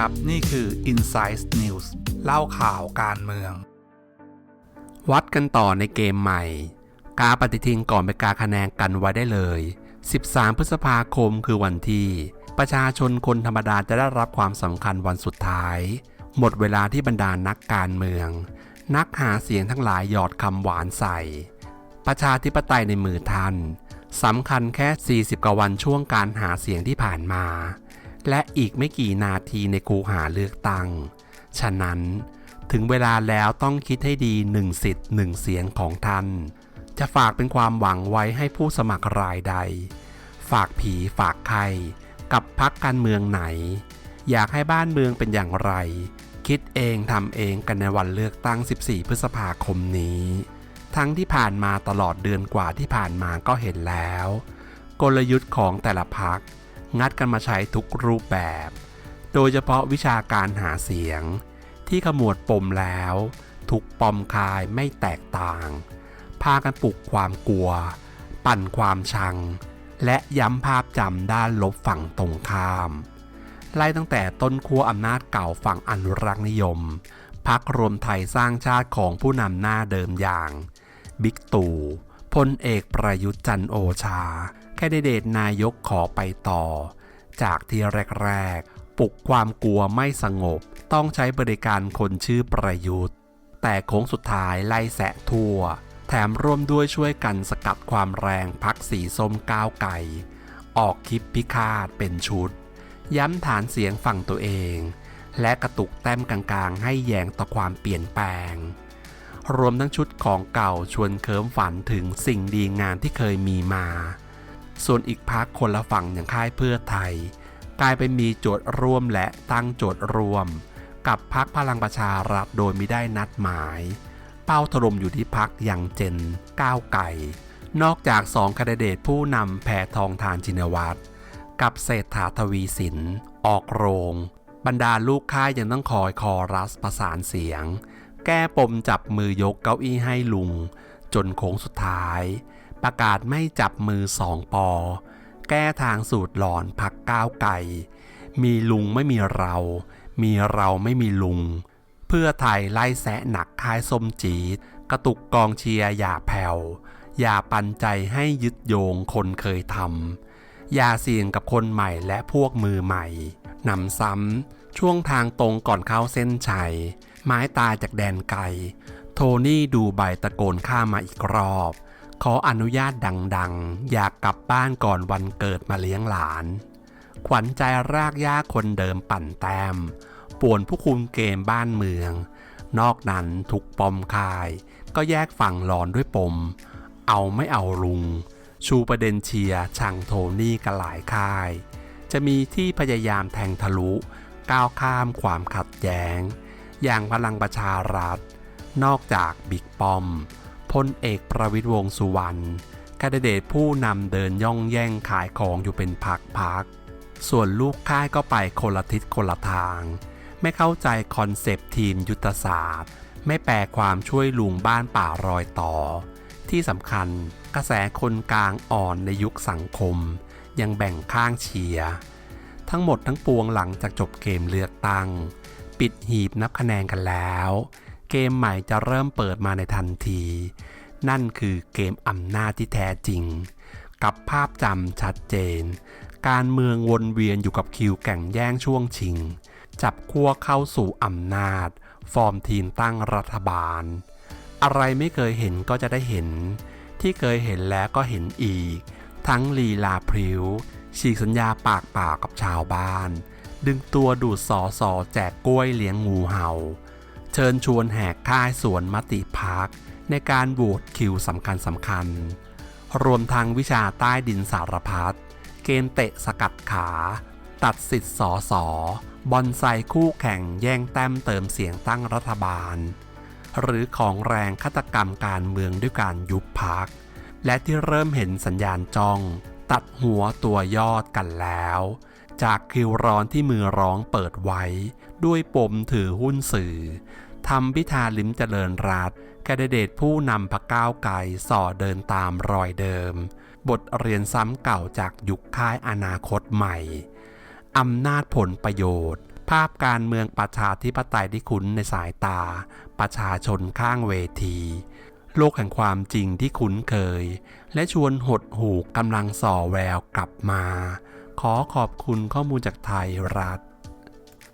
ครับ นี่คือ Insight News เล่าข่าวการเมือง วัดกันต่อในเกมใหม่ กาปฏิทินก่อนไปกาคะแนนกันไว้ได้เลย 13 พฤษภาคมคือวันที่ ประชาชนคนธรรมดาจะได้รับความสำคัญวันสุดท้าย หมดเวลาที่บรรดานักการเมือง นักหาเสียงทั้งหลายหยอดคำหวานใส่ ประชาธิปไตยในมือท่านสำคัญแค่ 40กว่าวันช่วงการหาเสียงที่ผ่านมา และอีกไม่กี่นาทีในคูหาเลือกตั้ง ฉะนั้นถึงเวลาแล้วต้องคิดให้ดีหนึ่งสิทธิ์หนึ่งเสียงของท่าน จะฝากเป็นความหวังไว้ให้ผู้สมัครรายใด ฝากผีฝากใคร กับพักการเมืองไหน อยากให้บ้านเมืองเป็นอย่างไร คิดเองทำเองกันในวันเลือกตั้ง 14 พฤษภาคมนี้ ทั้งที่ผ่านมาตลอดเดือนกว่าที่ผ่านมาก็เห็นแล้ว กลยุทธ์ของแต่ละพัก งัดกันมาใช้ทุกรูปแบบ โดยเฉพาะวิชาการหาเสียง ที่ขมวดปมแล้ว ทุกปอมคายไม่แตกต่าง พากันปลุกความกลัว ปั่นความชัง และย้ำภาพจำด้านลบฝั่งตรงข้าม ไล่ตั้งแต่ต้นขั้วอำนาจเก่าฝั่งอนุรักษนิยมพักรวมไทยสร้างชาติของผู้นำหน้าเดิมอย่าง บิ๊กตู่พลเอกประยุทธ์จันโอชา คนดิเดตนายกขอไปต่อ จากที่แรก ๆ ปลุกความกลัวไม่สงบ ต้องใช้บริการคนชื่อประยุทธ์ แต่โค้งสุดท้ายไล่แสะทั่ว แถมร่วมด้วยช่วยกันสกัดความแรงพักสีส้มก้าวไก่ ออกคลิปพิฆาตเป็นชุด ย้ำฐานเสียงฝั่งตัวเอง และกระตุกแต้มกลางๆ ให้แยงต่อความเปลี่ยนแปลงรวมทั้งชุดของเก่าชวนเคิมฝันถึงสิ่งดีงามที่เคยมีมา ส่วนอีกพักคนละฝั่งอย่างค่ายเพื่อไทย กลายเป็นมีโจทย์ร่วมและตั้งโจทย์รวม กับพักพลังประชารัฐโดยไม่ได้นัดหมาย เป้าถล่มอยู่ที่พักอย่างเจนก้าวไก่ นอกจากสองคดเดตผู้นำแพทองทานจินวัตรกับเศรษฐาทวีสิน ออกโรง บรรดาลูกค่ายยังต้องคอยคอรัสประสานเสียง แก้ปมจับมือยกเก้าอี้ให้ลุง จนโค้งสุดท้าย ประกาศไม่จับมือสองปอ แก้ทางสูตรหลอนพักก้าวไก่มีลุงไม่มีเรา มีเราไม่มีลุง เพื่อไทยไล่แสะหนักคายส้มจีดกระตุกกองเชียร์อย่าแผ่ว อย่าปันใจให้ยึดโยงคนเคยทำ อย่าเสี่ยงกับคนใหม่และพวกมือใหม่นำซ้ำ ช่วงทางตรงก่อนเข้าเส้นชัย ไม้ตายจากแดนไกล โทนี่ดูใบตะโกนข้ามาอีกรอบ ขออนุญาตดังๆ อยากกลับบ้านก่อนวันเกิดมาเลี้ยงหลาน ขวัญใจรากหญ้าคนเดิมปั่นแต้ม ป่วนผู้คุมเกมบ้านเมือง นอกนั้นทุกปอมคาย ก็แยกฝั่งหลอนด้วยปม เอาไม่เอาลุง ชูประเด็นเชียร์ชังโทนี่กันหลายค่าย จะมีที่พยายามแทงทะลุ ก้าวข้ามความขัดแย้ง อย่างพลังประชารัฐ นอกจากบิ๊กปอม พลเอกประวิตรวงสุวรรณแคนดิเดตผู้นำเดินย่องแย่งขายของอยู่เป็นพักๆ ส่วนลูกค่ายก็ไปคนละทิศคนละทาง ไม่เข้าใจคอนเซปต์ทีมยุทธศาสตร์ ไม่แปลความช่วยลุงบ้านป่ารอยต่อ ที่สำคัญกระแสคนกลางอ่อนในยุคสังคม ยังแบ่งข้างเชียร์ทั้งหมดทั้งปวงหลังจากจบเกมเลือกตั้ง ปิดหีบนับคะแนนกันแล้ว เกมใหม่จะเริ่มเปิดมาในทันที นั่นคือเกมอำนาจที่แท้จริง กับภาพจำชัดเจน การเมืองวนเวียนอยู่กับคิวแข่งแย่งช่วงชิง จับขั้วเข้าสู่อำนาจ ฟอร์มทีมตั้งรัฐบาล อะไรไม่เคยเห็นก็จะได้เห็น ที่เคยเห็นแล้วก็เห็นอีก ทั้งลีลาพริ้วฉีกสัญญาปากเปล่ากับชาวบ้าน ดึงตัวดูดสอสอแจกกล้วยเลี้ยงงูเห่า เชิญชวนแหกค่ายสวนมติพักในการโหวตคิวสำคัญสำคัญ รวมทางวิชาใต้ดินสารพัดเกมเตะสกัดขา ตัดสิทธิ์สอสอบอลไซคู่แข่งแย่งแต้มเติมเสียงตั้งรัฐบาล หรือของแรงฆาตกรรมการเมืองด้วยการยุบพัก และที่เริ่มเห็นสัญญาณจ้อง ตัดหัวตัวยอดกันแล้ว จากคิวร้อนที่มือร้องเปิดไว้ ด้วยปมถือหุ้นสื่อ ทำพิธาลิมเจริญรัตแคนดิเดตผู้นำพรรคก้าวไกลส่อเดินตามรอยเดิม บทเรียนซ้ำเก่าจากยุคค่ายอนาคตใหม่อำนาจผลประโยชน์ ภาพการเมืองประชาธิปไตยที่คุ้นในสายตา ประชาชนข้างเวที โลกแห่งความจริงที่คุ้นเคย และชวนหดหูกำลังส่อแววกลับมา ขอขอบคุณข้อมูลจากไทยรัฐ